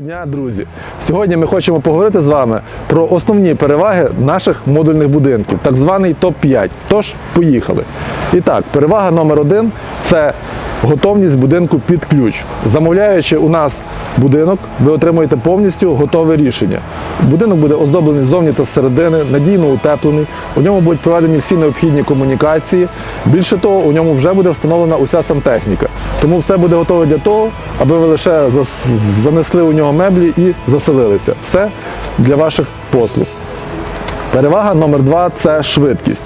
дня, друзі! Сьогодні ми хочемо поговорити з вами про основні переваги наших модульних будинків, так званий топ-5. Тож, поїхали. І так, перевага номер один це готовність будинку під ключ. Замовляючи у нас будинок, ви отримуєте повністю готове рішення. Будинок буде оздоблений ззовні та зсередини, надійно утеплений. У ньому будуть проведені всі необхідні комунікації. Більше того, у ньому вже буде встановлена уся сантехніка. Тому все буде готове для того, аби ви лише занесли у нього меблі і заселилися. Все для ваших послуг. Перевага номер два це швидкість.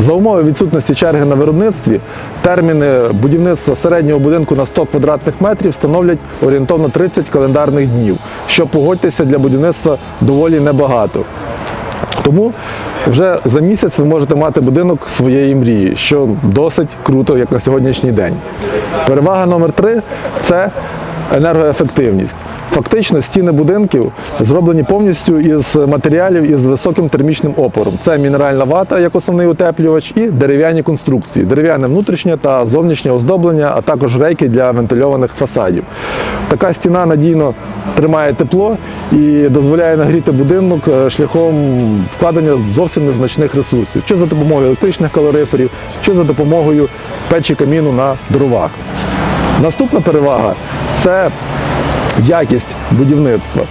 За умови відсутності черги на виробництві терміни будівництва середнього будинку на 100 квадратних метрів становлять орієнтовно 30 календарних днів, що погодьтеся для будівництва доволі небагато. Тому вже за місяць ви можете мати будинок своєї мрії, що досить круто, як на сьогоднішній день. Перевага номер три це енергоефективність. Фактично стіни будинків зроблені повністю із матеріалів із високим термічним опором. Це мінеральна вата як основний утеплювач і дерев'яні конструкції, дерев'яне внутрішнє та зовнішнє оздоблення, а також рейки для вентильованих фасадів. Така стіна надійно тримає тепло і дозволяє нагріти будинок е, шляхом вкладення зовсім незначних ресурсів, чи за допомогою електричних калориферів, чи за допомогою печі каміну на дровах. Наступна перевага це якість будівництва.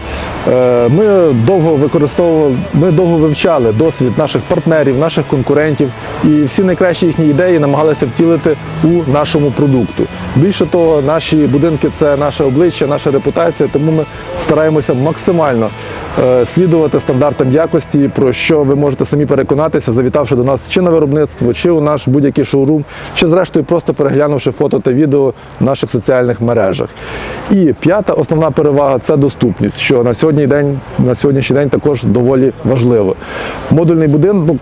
Е, Ми довго використовували, ми довго вивчали досвід наших партнерів, наших конкурентів, і всі найкращі їхні ідеї намагалися втілити у нашому продукту. Більше того, наші будинки це наше обличчя, наша репутація, тому ми стараємося максимально слідувати стандартам якості, про що ви можете самі переконатися, завітавши до нас чи на виробництво, чи у наш будь-який шоурум, чи зрештою просто переглянувши фото та відео в наших соціальних мережах. І п'ята основна перевага це доступність, що на сьогодні день, на сьогоднішній день також доволі важливо. Модульний будинок. ну,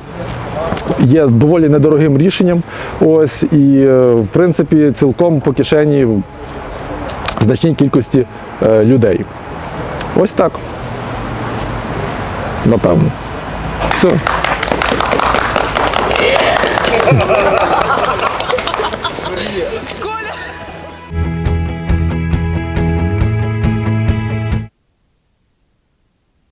Є доволі недорогим рішенням. Ось і е, в принципі цілком по кишені значній кількості е, людей. Ось так напевно. Все.